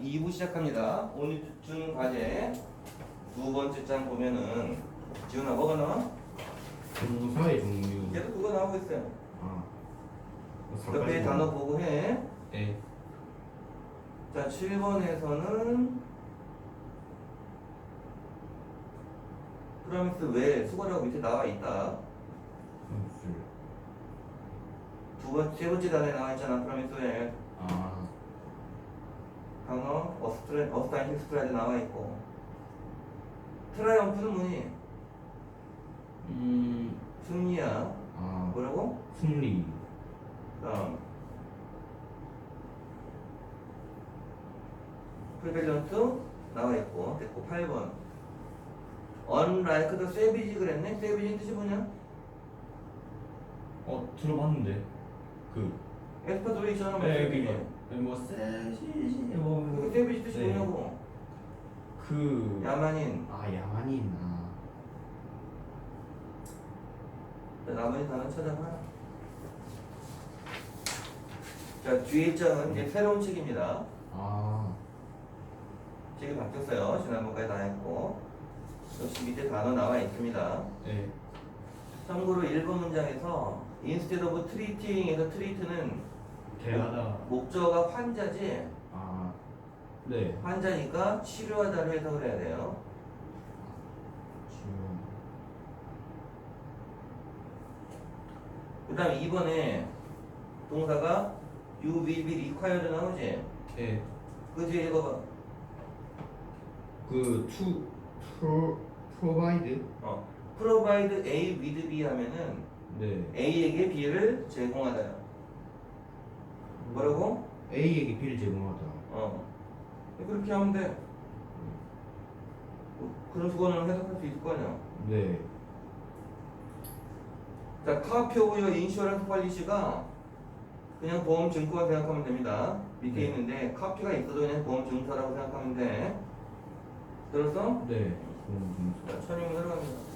2부 시작합니다. 오늘 준 과제 두 번째 장 보면은 지훈아 뭐가 나와? 동사의 종류. 계속 그거 나오고 있어요. 아. 옆에 단어 보고 해. 네. 자, 7번에서는 프로미스 왜 수거라고 밑에 나와 있다. 두 번, 세 번째 단에 나와 있잖아. 프로미스 왜 아. 강어 어스트레 어스타인 힐스트라이드 나와 있고 트라이엄프는 뭐니? 음. 승리야. 아. 뭐라고? 승리. 그다음 프리밸런스 나와 있고 됐고 8번 Unlike the savage 그랬네? savage는 뜻이 뭐냐? 어 들어봤는데. 그. 에스파도레이션은 네 그게. 뭐 세시 뭐. 그게 savage 뜻이 네. 뭐냐고 그. 야만인 아 야만인. 아. 자, 나머지 단어 찾아봐 자 뒤에 장은 이제 새로운 책입니다 아. 책이 바뀌었어요 지난번까지 다 했고 역시 밑에 단어 나와 있습니다 네. 참고로 1번 문장에서 instead of treating에서 treat는 대하다. 목적어가 환자지 아. 네. 환자니까 치료하다로 해석을 해야 돼요 지금. 그 다음에 2번에 동사가 you will be required 나오지 네. 그 뒤에 읽어봐 그 to pro provide. 어. provide A with B 하면은 네. A에게 B를 제공하다요 뭐라고? A에게 B를 제공하다. 어 그렇게 하면 돼 그런 수거는 해석할 수 있을 거 아니야 네. 자, 카피 오브어 인슈어런스 팔리시가 그냥 보험 증권을 생각하면 됩니다. 밑에 네. 있는데 카피가 있어도 그냥 보험 증서라고 생각하면 돼. 들었어? 네. 음, 자, 천용 들어갑니다.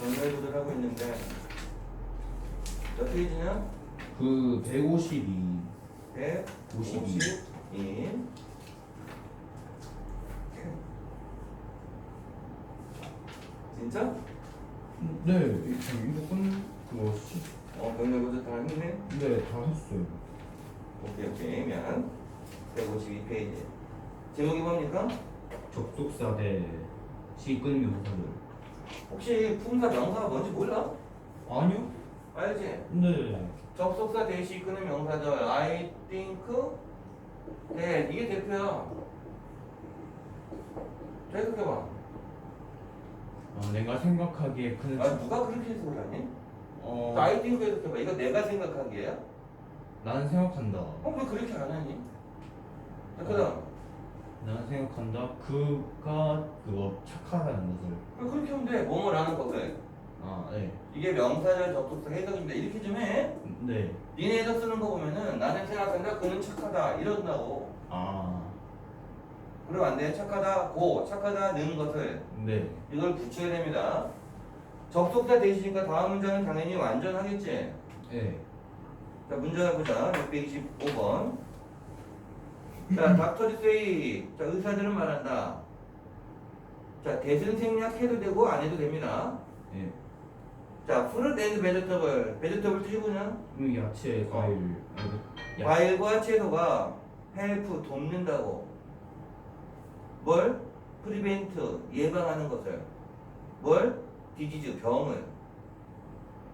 전달구들 하고 있는데 몇 페이지냐? 그 152. 152. 진짜? 네, 이거 끝 그거 시. 어, 병렬구들 다 했네? 네, 다 했어요. 오케이 오케이 면 152페이지 제목이 뭡니까? 접속사 대 시끈 명사들. 혹시 품사 명사가 뭔지 몰라? 아니요? 알지? 네. 접속사 대시 이끄는 명사절 I think 네 이게 대표야 자 해석해봐 아, 내가 생각하기에 큰. 아 누가 그렇게 해석을 하니? 어. I think 해석해봐 이거 내가 생각하기에야? 나는 생각한다. 어 왜 그렇게 안 하니? 자 그다음 나는 생각한다. 그가 그거 착하다는 것을. 왜 그렇게 하면 돼 뭐뭐라는 것을 아, 네. 이게 명사절 접속사 해석입니다 이렇게 좀 해 네. 니네 해석 쓰는 거 보면은 나는 생각한다 그는 착하다 이런다고 아, 그러면 안 돼. 착하다, 고, 착하다, 는 것을 네. 이걸 붙여야 됩니다. 접속사 대시니까 다음 문장은 당연히 완전하겠지. 네. 자, 문장을 보자. 625번. 자, 닥터즈 세이. 자, 의사들은 말한다. 자, 대신 생략 해도 되고 안 해도 됩니다. 네. 자, fruit and vegetable. vegetable 뜻이 뭐냐? 그 야채, 과일. 아니, 야, 과일과 채소가 help, 돕는다고. 뭘? prevent, 예방하는 것을. 뭘? disease, 병을.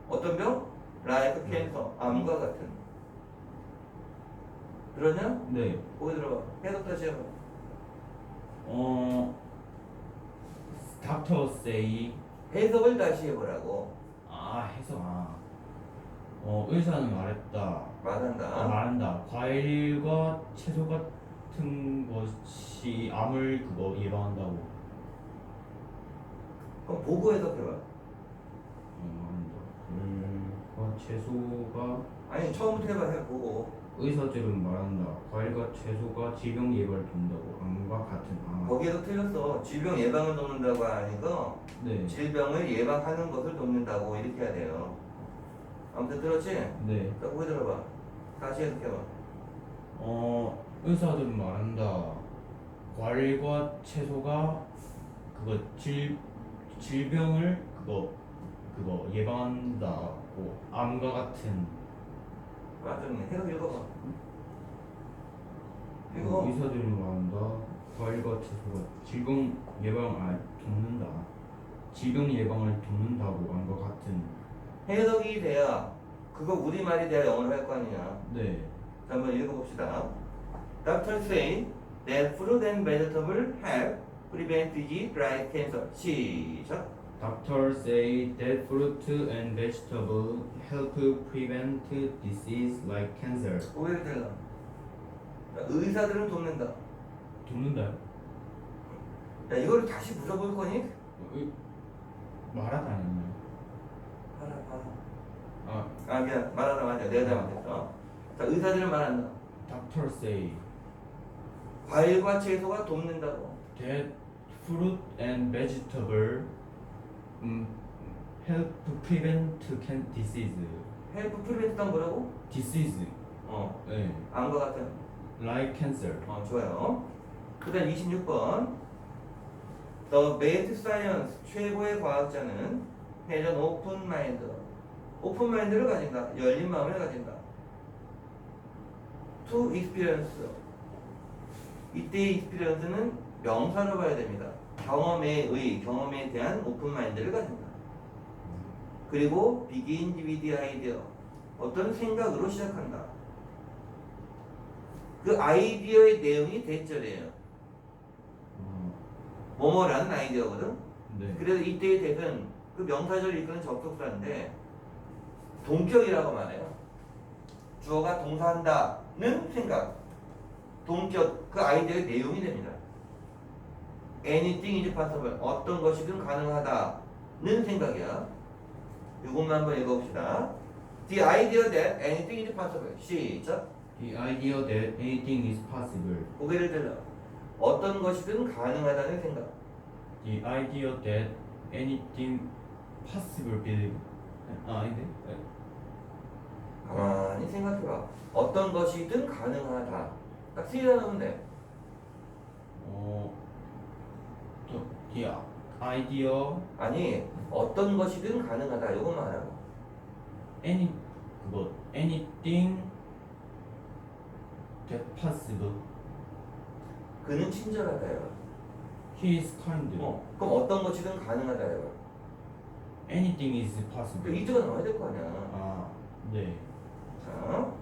어떤 병? like cancer, 암과 같은. 그러냐? 네. 거기 들어봐. 해석 다시 해봐. 어, 닥터 세이. 해석을 다시 해보라고. 아, 해석. 아. 어, 의사는 말했다. 말한다. 아, 말한다. 과일과 채소 같은 것이 암을 그거 예방한다고. 그럼 보고 해석해봐. 어, 말한다. 과일과 채소가 아니, 처음부터 해봐. 해, 보고. 의사들은 말한다. 과일과 채소가 질병 예방을 돕는다고. 암과 같은 암. 거기에서 틀렸어. 질병 예방을 돕는다고 하니까 네. 질병을 예방하는 것을 돕는다고 이렇게 해야 돼요. 아무튼 들었지? 네. 자, 거기 들어봐. 다시 해석해봐. 어 의사들은 말한다. 과일과 채소가 그거 질 질병을 그거 그거 예방한다고 암과 같은 맞았네. 해석 읽어봐. 그 이거 의사들은 말한다. 과일과 채소가 질병 예방 아 돕는다. 질병 예방을 돕는다고 암과 같은 해석이 돼야 그거 우리말이 돼야 영어를 할거 아니냐. 네. 자, 한번 읽어봅시다. Doctors say that fruit and vegetable help prevent disease like cancer. 시작. Doctors say that fruit and vegetable help prevent disease like cancer. 오해를 들라. 자, 의사들은 돕는다. 돕는다요? 야, 이거를 다시 물어볼 거니? 의- 말하다 아니나요? 봐라, 봐라. 아, 아, 미안. 말하다 맞아. 내가 잘못했어. 자, 의사들은 말한다. doctors say 과일과 채소가 돕는다고. that fruit and vegetable um, help prevent can disease. 헬프 프리벤트가 뭐라고? disease. 어, 네. 암과 같은. like cancer. 어, 좋아요. 그 다음 26번. The best science, 최고의 과학자는 has an open mind. 오픈 마인드를 가진다. 열린 마음을 가진다. To experience. 이때의 experience는 명사로 봐야 됩니다. 경험에 의, 경험에 대한 오픈 마인드를 가진다. 그리고 begin with the idea. 어떤 생각으로 시작한다. 그 아이디어의 내용이 대절이에요. 어, 뭐뭐라는 아이디어거든. 네. 그래서 이때의 대은 그 명사절을 이끄는 접속사인데 동격이라고 말해요. 주어가 동사한다는 생각. 동격 그 아이디어의 내용이 됩니다. Anything is possible. 어떤 것이든 가능하다는 생각이야. 이것만 한번 읽어봅시다. The idea that anything is possible. 시작. The idea that anything is possible. 고개를 들러. 어떤 것이든 가능하다는 생각. The idea that anything possible believe. 아, 아닌데? 네. 가만히 생각해봐. 어떤 것이든 가능하다. 딱 세개 넣으면 돼. 어, idea 아니, 어떤 것이든 가능하다. 이것만 하라고. any 그거 anything that possible. 그는 친절하다요. He is kind. 어, 그럼 어떤 것이든 가능하다요. Anything is 그 possible. 이즈가 나와야 될 거 아니야. 아, 네. 자,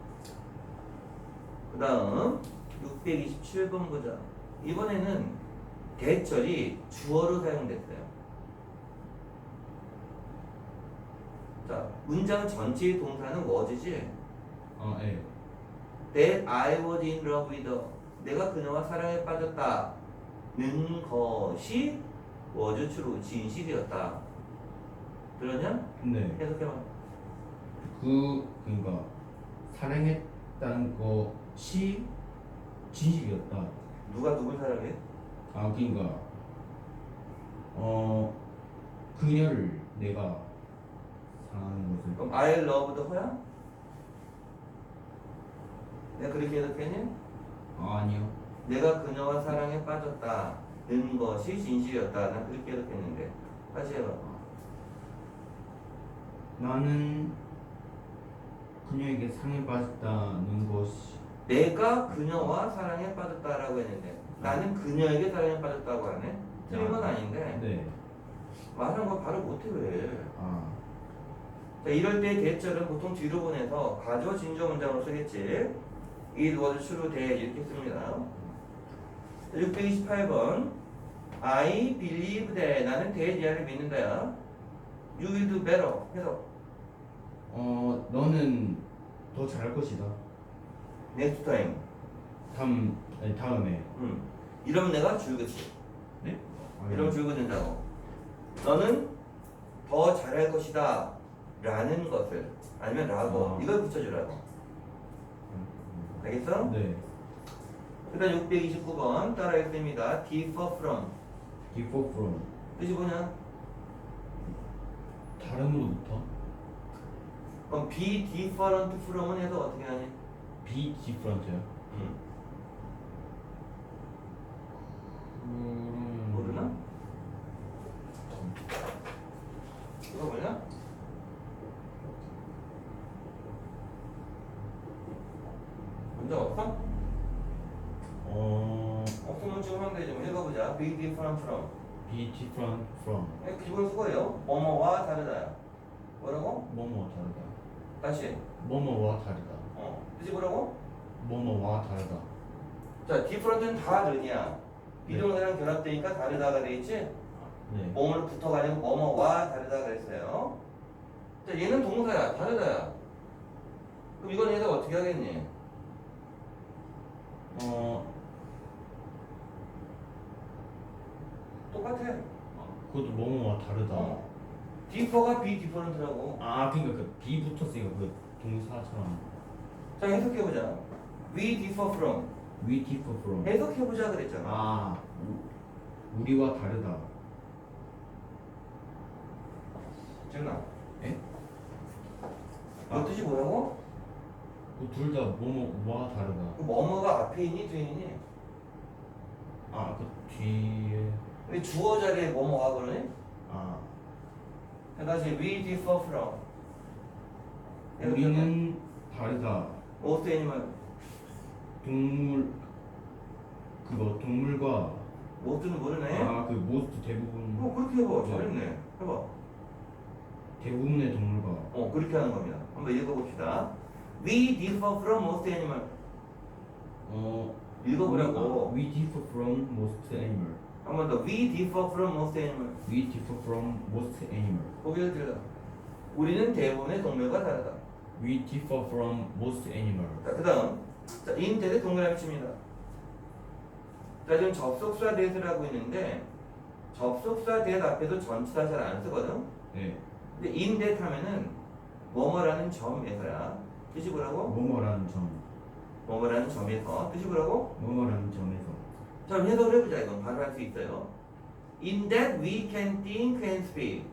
그 다음 627번 보자. 이번에는 대절이 주어로 사용됐어요. 자, 문장 전체의 동사는 was지. 아, 예. That I was in love with her. 내가 그녀와 사랑에 빠졌다는 것이 was true, 진실이었다. 들었냐? 네. 해석해봐. 그 그러니까 사랑했다는 것이 진실이었다. 누가 누굴 사랑해? 아, 그러니까 어 그녀를 내가 사랑하는 것을 그럼 I loved her야? 내가 그렇게 해석했니? 아, 아니요. 내가 그녀와 사랑에 빠졌다는 것이 진실이었다. 난 그렇게 해석했는데. 다시 해봐. 나는 그녀에게 사랑에 빠졌다는 것이 내가 그녀와 사랑에 빠졌다라고 했는데 나는 그녀에게 사랑에 빠졌다고 하네. 틀린 건 아닌데 네. 말한 거 바로 못해 왜? 아, 자, 이럴 때 대절은 보통 뒤로 보내서 가조 진조 문장으로 쓰겠지. It was true that 이렇게 씁니다. 628번 I believe that 나는 대지하를 믿는다야. You will do better. 해서 어 너는 더 잘할 것이다. Next time. 다음 아니, 다음에 음. 이러면 내가 줄거지. 네? 아, 이러면 줄거든다고. 너는 더 잘할 것이다. 라는 것을 아니면 라고 아. 이걸 붙여주라고. 알겠어? 네. 그다음 629번 따라 읽습니다. differ from differ from 뜻이 뭐냐? 다름으로부터 그럼 be different from은 해서 어떻게 하니? Be different요? 음. 음... 모르나? 이거 뭐냐? 문제 없어? 어... 없으면 지금 하면 되지. 뭐 읽어보자. Be different from. be different from 이게 기본 수거예요. 뭐뭐와 다르다. 뭐라고? 뭐뭐 다르다 다시. 뭐뭐와 다르다 어. 뜻이 뭐라고? 뭐뭐와 다르다 자, different는 다르냐. 비동사랑 결합되니까 다르다가 돼 있지? 네 몸을 붙어가지고 뭐뭐와 다르다 그랬어요. 자, 얘는 동사야. 다르다야. 그럼 이건 얘가 어떻게 하겠니? 어... 똑같아. 그것도 뭐뭐와 다르다 어. be different라고. 아 그니까 그 be 붙었으니까 그 동사처럼 자, 해석해보자. We differ from. we differ from 해석해보자 그랬잖아. 아 우- 우리와 다르다 지훈아. 에? 그 아. 뜻이 뭐라고? 둘다 뭐뭐와 다르다 그 뭐뭐가 앞에 있니 뒤에 있니? 아 그 뒤에 왜 주어 자리에 뭐뭐가 그러니? 아 자, 다시 we differ from. 우리는 다르다 most animal. 동물 그거 동물과 most는 모르네. 아그 most 대부분 어 그렇게 해봐. 잘했네. 해봐. 대부분의 동물과 어 그렇게 하는 겁니다. 한번 읽어봅시다. We differ from most animal. 어 읽어보라고. we differ from most animal 한 번 더. We differ from most animal. we differ from most animal 고개를 들어. 우리는 대부분의 동물과 다르다. We differ from most animal 자, 그 다음. 자, 인대에 동그라미 칩니다. 자, 지금 접속사 대를 하고 있는데, 접속사 대 앞에도 전치사 잘 안 쓰거든? 네 근데 인대 하면은, 뭐뭐라는 점에서야. 뜻이 뭐라고? 뭐뭐라는 점 뭐뭐라는 점에서. 뜻이 뭐라고? 뭐뭐라는 점에서 자, 그럼 해석을 해보자. 이건 바로 할 수 있어요. In that we can think and speak.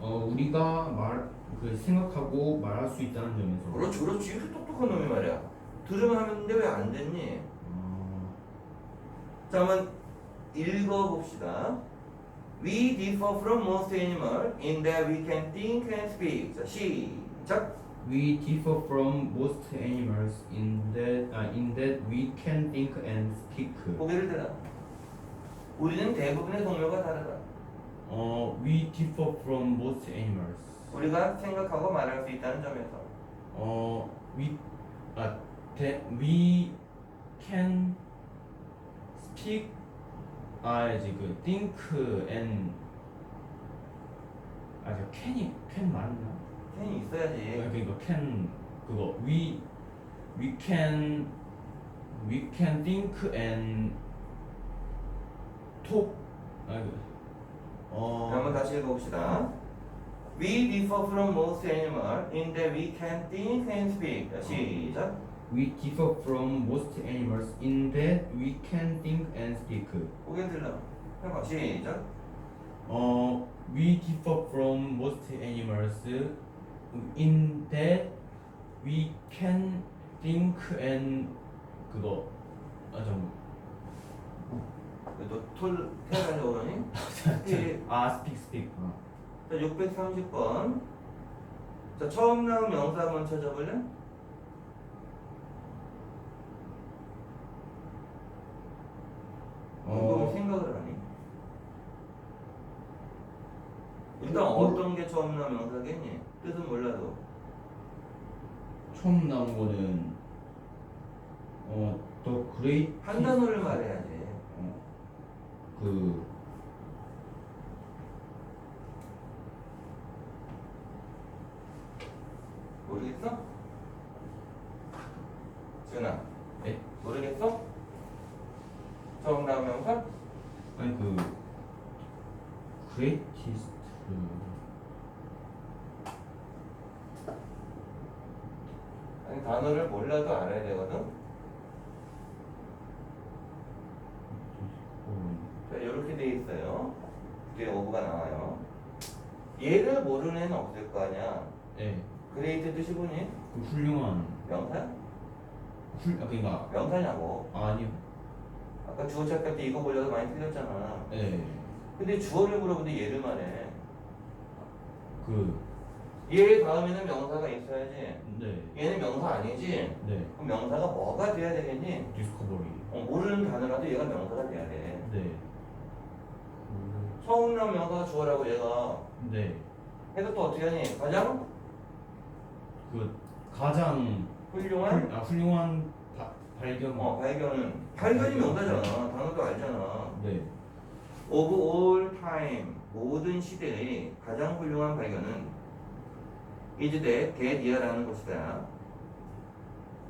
어 우리가 말 그 생각하고 말할 수 있다는 점에서 그렇지, 그렇지. 이렇게 똑똑한 놈이 말이야. 들으면 하는데 왜 안 됐니? 어, 자, 한번 읽어봅시다. We differ from most animals in that we can think and speak. 자, 시작. We differ from most animals in that 아, in that we can think and speak. 고개를 들어. 우리는 대부분의 동물과 다르다. 어, we differ from most animals. 우리가 생각하고 말할 수 있다는 점에서. 어, we 아, that we can speak 아지 그 think and 아저 can이 can 맞나? 캔이 있어야지. 그러니까 can 그거 we we can we can think and talk 아 그, 어 자, 한번 다시 읽어봅시다. We differ from most animals in that we can think and speak. 자, 시작. we differ from most animals in that we can think and speak. 고개를 들어. 해봐. 시작. 어 we differ from most animals in that we can think and 그거 아잠 너톨 태어나려고 그러니? 예. 아 speak speak 어. 자, 630번. 자, 처음 나온 명사 한번 찾아볼래? 어, 어, 생각을 하니? 일단 어떤 게 처음 나온 명사겠니? 뜻은 몰라도. 처음 나온 거는 어, 더 그레이트 한 단어를 말해야지. 어, 그 모르겠어? 지은아, 에? 모르겠어? 처음 명사? 아니 그 그레이티스트 아니, 단어를 몰라도 알아야 되거든? 자, 이렇게 돼 있어요. 뒤에 오브가 나와요. 얘를 모르는 애는 없을 거 아니야. 예, 그 훌륭한 명사? 훌 아, 그러니까 명사냐고. 아니요. 아까 주어 찾을 때 이거 보려서 많이 틀렸잖아. 네. 근데 주어를 물어보는데 얘를 말해. 그 얘 다음에는 명사가 있어야지. 네. 얘는 명사 아니지? 네. 그럼 명사가 뭐가 돼야 되겠니? 디스커버리. 어, 모르는 단어라도 얘가 명사가 돼야 돼. 네. 서운한 명사가 주어라고 얘가 네. 해도 또 어떻게 하니? 가장 그 가장 훌륭한 훌, 아, 훌륭한 바, 발견. 어, 발견은 발견이 명사잖아. 단어도 알잖아. 네. Of all time 모든 시대의 가장 훌륭한 발견은 is that that이라는 것이다.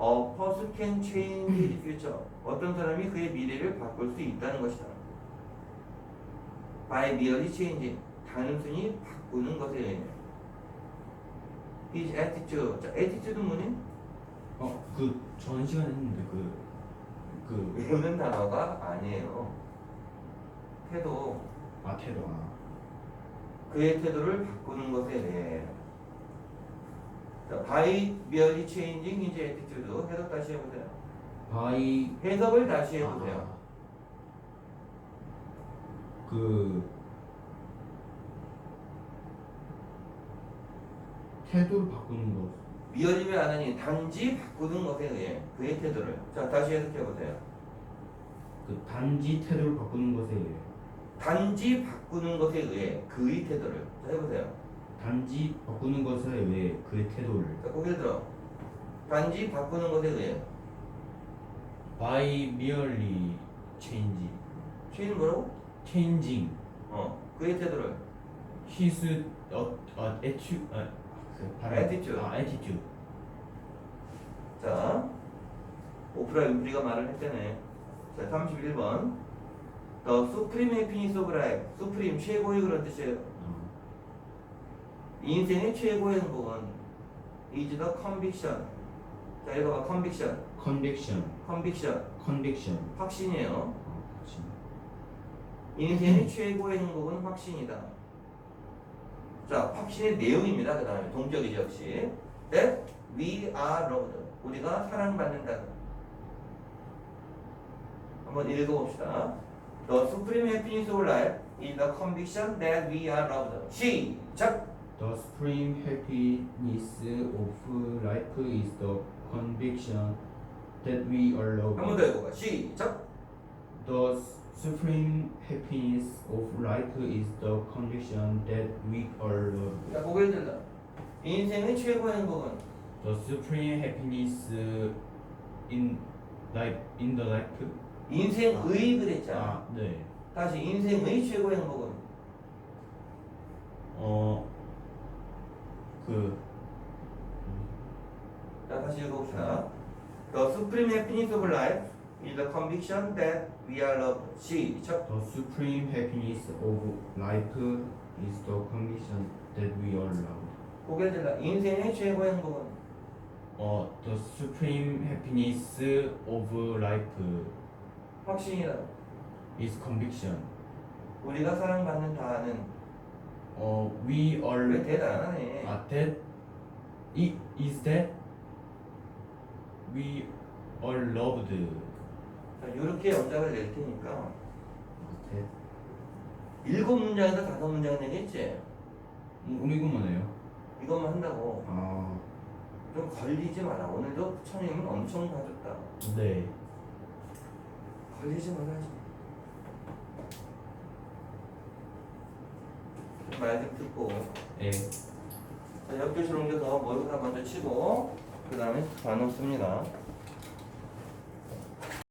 A person can change his future. 어떤 사람이 그의 미래를 바꿀 수 있다는 것이다. By merely changing. 단순히 바꾸는 것에. His attitude. 자, attitude는 뭐니? 어, 그 전 시간에 했는데 그 그, 외우는 단어가 아니에요. 태도. 아, 태도. 아. 그의 태도를 바꾸는 것에 대해 자, by merely changing his attitude 해석 다시 해보세요 바이 해석을 다시 해보세요 아, 그 태도를 바꾸는 것. 왜안 하니 단지 바꾸는 것에 의해 그의 태도를. 자 다시 해석해 보세요. 그 단지 태도를 바꾸는 것에 의해. 단지 바꾸는 것에 의해 그의 태도를. 자 해보세요. 단지 바꾸는 것에 의해 그의 태도를. 자 고개 들어. 단지 바꾸는 것에 의해. By merely change 최인 뭐라고? changing. 어 그의 태도를. His uh, uh, attitude 아, 그 발음. Attitude. 아 attitude 자 오프라 윈프리가 말을 했다네 자 31번 The supreme happiness of life supreme 최고의 그런 뜻이에요 어, 인생의 최고의 행복은 is the conviction 자 읽어봐 conviction conviction conviction conviction 확신이에요 어, 그렇지. 인생의 최고의 행복은 확신이다 자 확신의 내용입니다 그 다음에 동적이죠 역시 that we are loved 우리가 사랑받는다 한번 읽어봅시다 The supreme happiness of life is the conviction that we are loved 시작 The supreme happiness of life is the conviction that we are 한번더 loved. 읽어봐 시작 The supreme happiness of life is the conviction that we are loved. 자 고개를 들다 인생의 최고의 행복은 The supreme happiness in life in the life. 인생의 그랬잖아 아, 네. 다시 인생의 최고의 행복은 어, 그 자 다시 읽어봅시다 The supreme happiness of life is the conviction that we are loved 시작 the supreme happiness of life is the conviction that we are loved. 고개를 들다 인생의 최고의 행복은 어, the supreme happiness of life 확신이다 is conviction. 우리가 사랑받는 다는 어, we 왜 are 대답 안 하네 아, that i- is that we are loved. 자 이렇게 연작을 낼 테니까. that 일곱 문장에서 다섯 문장 내겠지? 음, 이것만 해요. 이것만 한다고. 아, 좀 걸리지 마라. 오늘도 부처님은 엄청 봐줬다. 네. 걸리지 말아야지. 말 좀 듣고. 예. 자, 옆교실 옮겨서 모의고사 먼저 치고 그 다음에 단어 씁니다